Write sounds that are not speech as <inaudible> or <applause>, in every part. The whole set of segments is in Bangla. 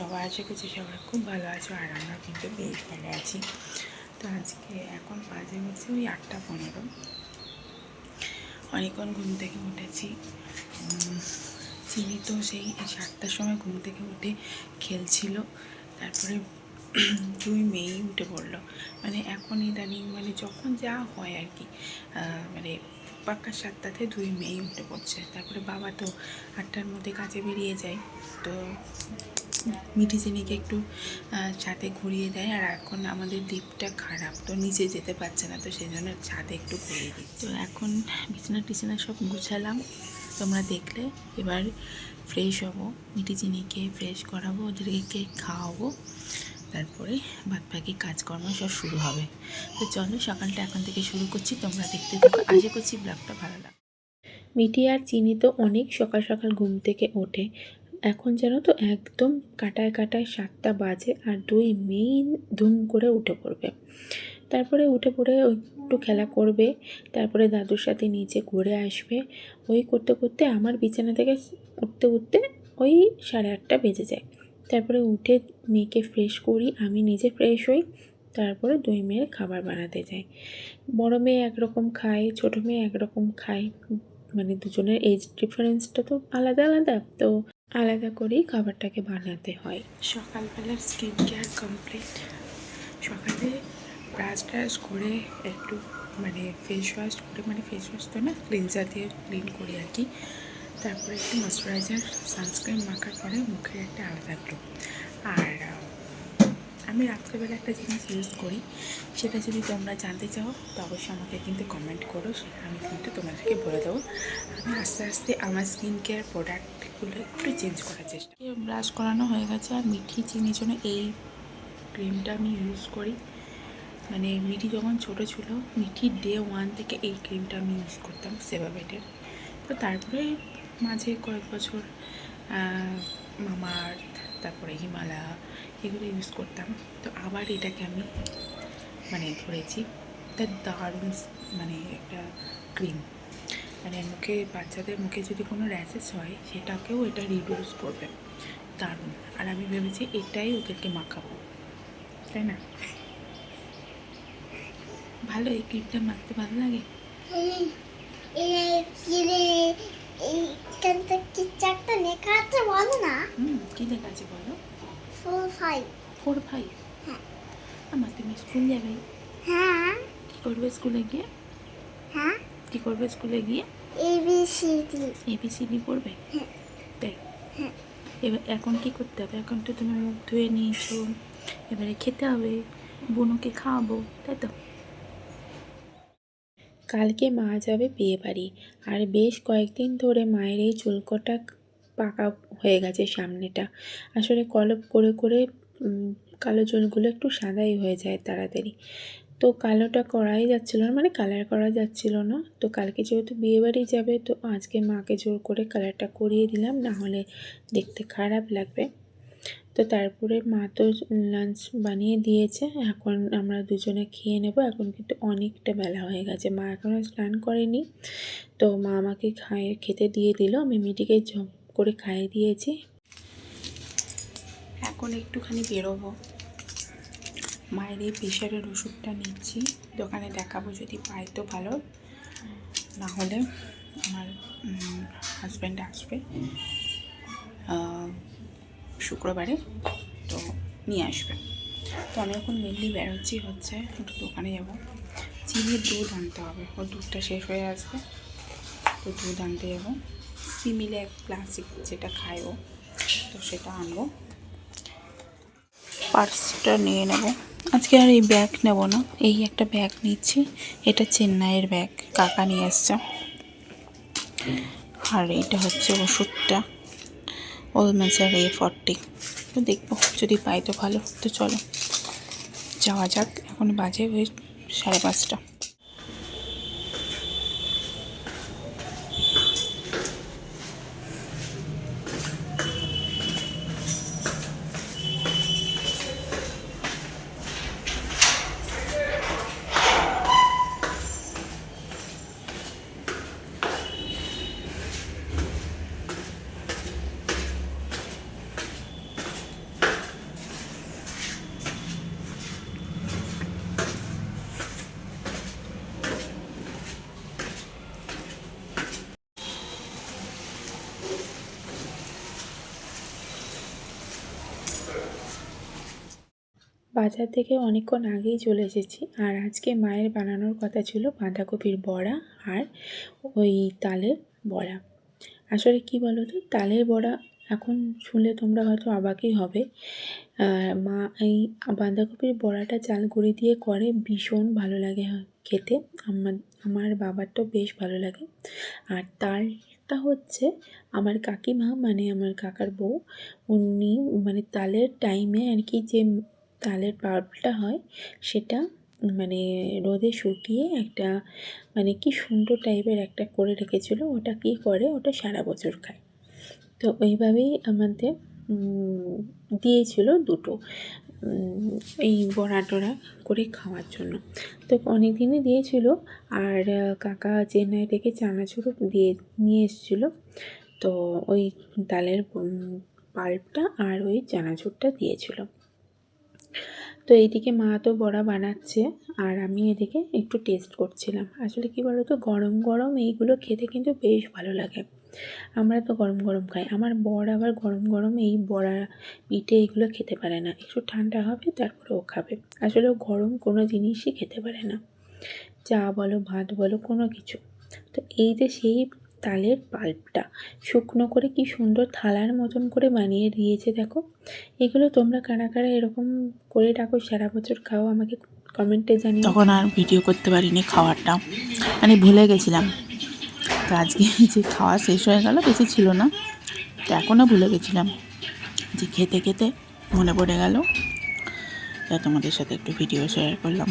আছো সবাই আশা করছি সবাই খুব ভালো আছো, আর আমরা কিন্তু বেশ ভালো আছি। তো আজকে এখন বাজে হচ্ছে ওই আটটা পনেরো। অনেকক্ষণ ঘুম থেকে উঠেছি। চিনি তো সেই সাতটার সময় ঘুম থেকে উঠে খেলছিল। তারপরে দুই মেয়েই উঠে পড়ল। মানে এখন ইদানিং মানে যখন যা হয় আর কি মানে পাক্কা সাতটাতে দুই মেয়েই উঠে পড়ছে। তারপরে বাবা তো আটটার মধ্যে কাজে বেরিয়ে যায়। তো মিঠি চিনিকে একটু ছাদে ঘুরিয়ে দেয়। আর এখন আমাদের দ্বীপটা খারাপ তো নিচে যেতে পারছে না তো সেই জন্য ছাদে একটু ঘুরিয়ে দিই তো এখন বিছানা টিছানা সব গুছালাম। তোমরা দেখলে এবার ফ্রেশ হব। মিঠি চিনিকে ফ্রেশ করাবো ওদেরকে খাওয়াবো। তারপরে বাদ বাকি কাজকর্ম সব শুরু হবে। তো চলো সকালটা এখন থেকে শুরু করছি। তোমরা দেখতে থাকো। আশা করছি ব্লগটা ভালো লাগবে। মিঠি আর চিনি তো অনেক সকাল সকাল ঘুম থেকে ওঠে। এখন যেন তো একদম কাটায় কাটায় সাতটা বাজে আর দুই মেয়ে ধুম করে উঠে পড়বে। তারপরে উঠে পড়ে একটু খেলা করবে, তারপরে দাদুর সাথে নিচে ঘুরে আসবে। ওই করতে করতে আমার বিছানা থেকে উঠতে উঠতে ওই সাড়ে আটটা বেজে যায়। তারপরে উঠে মেয়েকে ফ্রেশ করি, আমি নিজে ফ্রেশ হই, তারপরে দুই মেয়ের খাবার বানাতে যাই। বড় মেয়ে একরকম খায়, ছোটো মেয়ে একরকম খায়। মানে দুজনের এজ ডিফারেন্সটা তো আলাদা আলাদা, তো আলাদা করেই খাবারটাকে বানাতে হয়। সকালবেলার স্কিন কেয়ার কমপ্লিট সকালে ব্রাশ ট্রাশ করে একটু মানে ফেস ওয়াশ করে মানে ফেস ওয়াশ তো না ক্লিনজার দিয়ে ক্লিন করি আর কি। তারপরে একটু ময়শ্চারাইজার সানস্ক্রিন মাখার পরে মুখে একটা আলাদা গ্লো আর আমি রাত্রেবেলা একটা জিনিস ইউজ করি, সেটা যদি তোমরা জানতে চাও, তো অবশ্যই আমাকে কিন্তু কমেন্ট করো আমি কিন্তু তোমাদেরকে বলে দেবো। আমি আস্তে আস্তে আমার স্কিন কেয়ার প্রোডাক্টগুলো একটু চেঞ্জ করার চেষ্টা ব্রাশ করানো হয়ে গেছে আর মিঠি চিনির জন্য এই ক্রিমটা আমি ইউজ করি। মানে মিঠি যখন ছোটো ছিল, মিঠি ডে ওয়ান থেকে এই ক্রিমটা আমি ইউজ করতাম সেভাবেটের তো তারপরে মাঝে কয়েক বছর মামা আর্থ তারপরে হিমালয়া, এগুলো ইউজ করতাম। তো আবার এটাকে আমি মানে ধরেছি, এটা দারুণ মানে একটা ক্রিম মানে মুখে, বাচ্চাদের মুখে যদি কোনো র্যাশেস হয়, সেটাকেও এটা রিডিউস করবে। দারুণ। আর আমি ভেবেছি এটাই ওদেরকে মাখাবো। তাই না? ভালো, এই ক্রিমটা মাখতে ভালো লাগে? এইখানটা কি চারটা লেখা আছে বলো না? হুম কী লেখা আছে বলো? ফোর ফাইভ ফোর ফাইভ হ্যাঁ। আমার তুমি স্কুল যাবে? হ্যাঁ। কী করবে স্কুলে গিয়ে? হ্যাঁ। কী করবে স্কুলে গিয়ে? A B C D ABCD পড়বে হ্যাঁ। তাই হ্যাঁ। এবার এখন কি করতে হবে? এখন তো তুমি মুখ ধুয়ে নিয়েছো। এবারে খেতে হবে। বুনুকে খাওয়াবো তাই তো? কালকে মা যাবে বিয়ে বাড়ি। আর বেশ কয়েকদিন ধরে মায়ের এই চুলকোটা পাকা হয়ে গেছে সামনেটা। আসলে কলপ করে করে কালো চুলগুলো একটু সাদাই হয়ে যায় তাড়াতাড়ি। তো কালোটা করাই যাচ্ছিল না মানে কালার করা যাচ্ছিল না। তো কালকে যেহেতু বিয়ে বাড়ি যাবে, তো আজকে মাকে জোর করে কালারটা করিয়ে দিলাম, না হলে দেখতে খারাপ লাগবে। তো তারপরে মা তো লাঞ্চ বানিয়ে দিয়েছে। এখন আমরা দুজনে খেয়ে নেব। এখন কিন্তু অনেকটা বেলা হয়ে গেছে। মা এখনও স্নান করেনি। তো মা আমাকে খাইয়ে খেতে দিয়ে দিল। আমি মিটিকে ঝপ করে খাইয়ে দিয়েছি। এখন একটুখানি বেরোবো। মায়ের এই প্রেশারের ওষুধটা নিচ্ছি। দোকানে দেখাবো যদি পাই তো ভালো। না হলে আমার হাজব্যান্ড আসবে। শুক্রবারে, তো নিয়ে আসবে। তো আমি এখন মেনলি বেরোচ্ছি হচ্ছে একটু দোকানে যাব। চিনির দুধ আনতে হবে, ওর দুধটা শেষ হয়ে আসবে, তো দুধ আনতে যাব। সিমিলে এক ক্লাসিক যেটা খায় ও, তো সেটা আনব। পার্সটা নিয়ে নেব। আজকে আর এই ব্যাগ নেব না, এই একটা ব্যাগ নিচ্ছি, এটা চেন্নাইয়ের ব্যাগ কাকা নিয়ে এসছে আর এটা হচ্ছে ওষুধটা। ওলমেজার এ ফর্টি তো দেখব, যদি পাই তো ভালো। তো চলো, যাওয়া যাক। এখন বাজে ওই সাড়ে পাঁচটা। বাজার থেকে অনেকক্ষণ আগেই চলে এসেছি। আর আজকে মায়ের বানানোর কথা ছিল বাঁধাকপির বড়া আর ওই তালের বড়া। আসলে কি বলো তো তালের বড়া এখন শুনলে তোমরা হয়তো অবাকই হবে। মা এই বাঁধাকপির বড়াটা চাল গুঁড়ি দিয়ে করে ভীষণ ভালো লাগে খেতে। আমার আমার বাবার তো বেশ ভালো লাগে। আর তালটা হচ্ছে আমার কাকিমা মানে আমার কাকার বউ, উনি মানে তালের টাইমে আর কি যে তালের পাল্পটা হয়, সেটা মানে রোদে শুকিয়ে একটা মানে কি সুন্দর টাইপের একটা করে রেখেছিল, ওটা কি করে, ওটা সারা বছর খায়। তো ওইভাবেই আমাদের দিয়েছিল দুটো এই বড়া টড়া করে খাওয়ার জন্য। তো অনেক দিনই দিয়েছিল, আর কাকা চেন্নাই থেকে চানাচুরও দিয়ে, নিয়ে এসেছিল, তো ওই তালের পাল্পটা আর ওই চানাচুরটা দিয়েছিল। তো এইদিকে মা তো বড়া বানাচ্ছে আর আমি এদিকে একটু টেস্ট করছিলাম। আসলে কি বলো তো গরম গরম এইগুলো খেতে কিন্তু বেশ ভালো লাগে। আমরা তো গরম গরম খাই, আমার বর আবার গরম গরম এই বড়া, পিঠে এগুলো খেতে পারে না। একটু ঠান্ডা হবে, তারপরে ও খাবে। আসলে গরম কোনো জিনিসই খেতে পারে না। চা বলো, ভাত বলো, কোনো কিছু। তো এই যে সেই তালের পাল্পটা। শুকনো করে কি সুন্দর থালার মতন করে বানিয়ে দিয়েছে দেখো। এগুলো তোমরা কারা কারা এরকম করে রাখো, সারা বছর খাও, আমাকে কমেন্টে জানিও। তখন আর ভিডিও করতে পারিনি খাওয়ারটা মানে ভুলে গেছিলাম। তো আজকে <laughs> যে খাওয়া শেষ হয়ে গেল, বেশি ছিল না। তো এখনও ভুলে গেছিলাম যে খেতে খেতে মনে পড়ে গেল। তা তোমাদের সাথে একটু ভিডিও শেয়ার করলাম।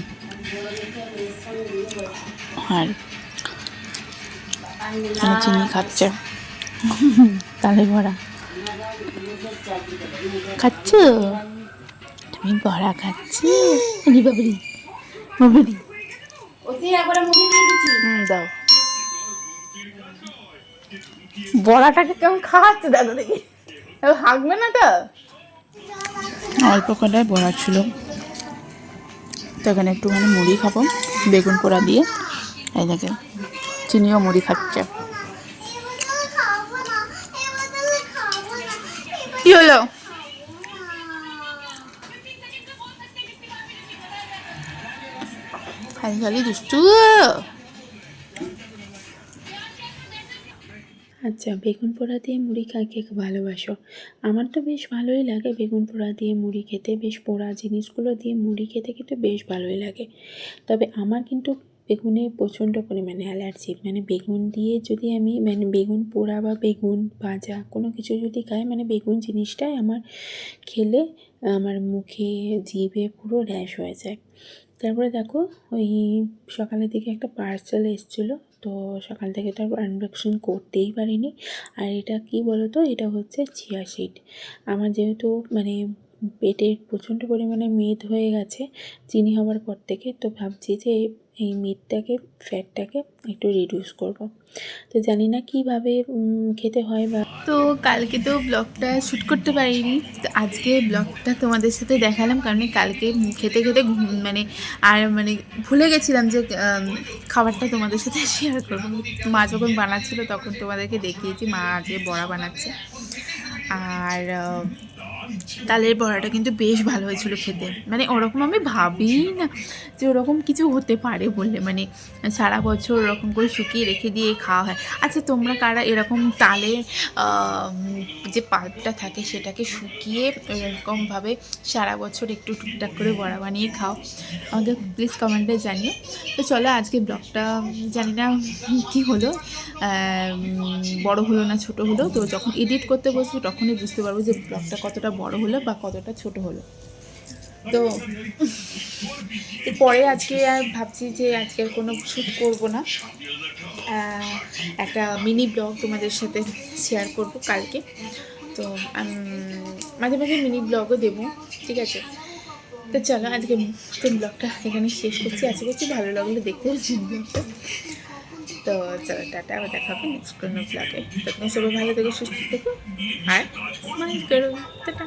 আর চিনি খাচ্ছে। <laughs> তালে বড়া। খাচ্ছ? তুমি বড়া খাচ্ছ? বাবরি বাবরি। দাও। বড়াটাকে কেমন খাওয়াচ্ছে দাদা দেখি। হাঁকবে না তো? অল্প কটায় বড়া ছিল। তো এখানে একটুখানি মুড়ি খাব বেগুন পোড়া দিয়ে। এই দেখে চিনিও মুড়ি খাচ্ছে। কি হলো? দুষ্টু। আচ্ছা বেগুন পোড়া দিয়ে মুড়ি কাকে ভালোবাসো? আমার তো বেশ ভালোই লাগে বেগুন পোড়া দিয়ে মুড়ি খেতে। বেশ পোড়া জিনিসগুলো দিয়ে মুড়ি খেতে কিন্তু বেশ ভালোই লাগে। তবে আমার কিন্তু বেগুনে প্রচণ্ড পরিমাণে অ্যালার্জি। মানে বেগুন দিয়ে যদি আমি মানে বেগুন পোড়া বা বেগুন ভাজা কোনো কিছু যদি খাই মানে বেগুন জিনিসটাই আমার খেলে আমার মুখে, জিভে পুরো র্যাশ হয়ে যায়। তারপরে দেখো, ওই সকালের দিকে একটা পার্সেল এসেছিল, তো সকাল থেকে তো আনবক্সিং করতেই পারিনি। আর এটা কি বলো তো এটা হচ্ছে চিয়া সিড আমার যেহেতু মানে পেটের প্রচণ্ড পরিমাণে মেদ হয়ে গেছে, চিনি হওয়ার পর থেকে, তো ভাবছি যে এই মিটটাকে ফ্যাটটাকে একটু রিডিউস করব। তো জানি না কীভাবে খেতে হয় বা তো কালকে তো ব্লগটা শ্যুট করতে পারিনি। তো আজকে ব্লগটা তোমাদের সাথে দেখালাম, কারণ কালকে খেতে খেতে মানে আর মানে ভুলে গেছিলাম যে খাবারটা তোমাদের সাথে <laughs> শেয়ার করব। মা যখন বানাচ্ছিল তখন তোমাদেরকে দেখিয়েছি, মা আজকে বড়া বানাচ্ছে। আর তালের বড়াটা কিন্তু বেশ ভালো হয়েছিল খেতে। মানে ওরকম আমি ভাবি না যে ওরকম কিছু হতে পারে বললে মানে সারা বছর ওরকম করে শুকিয়ে রেখে দিয়ে খাওয়া হয়। আচ্ছা তোমরা কারা এরকম তালে যে পাল্পটা থাকে সেটাকে শুকিয়ে এরকমভাবে সারা বছর একটু টুকটাক করে বড়া বানিয়ে খাও? আমাকে প্লিজ কমেন্টে জানিও। তো চলো, আজকে ব্লগটা জানি না কী হলো। বড় হলো না ছোট হলো। তো যখন এডিট করতে বসবো তখনই বুঝতে পারব যে ব্লগটা কতটা বড় হলো বা কতটা ছোট হলো। তো পরে আজকে আর ভাবছি যে আজকে আর কোনো শ্যুট করব না। একটা মিনি ব্লগ তোমাদের সাথে শেয়ার করব কালকে। তো মাঝে মাঝে মিনি ব্লগও দেবো, ঠিক আছে? তো চলো আজকে ব্লগটা এখানে শেষ করছি। আশা করছি ভালো লাগল দেখতে। ব্লগটা তো চলো টাটা, আবার দেখা হবে নেক্সট কোনো ব্লগে তো তুমি সবাই ভালো থেকো, সুস্থ থেকো, আর স্মাইল করো। টাটা।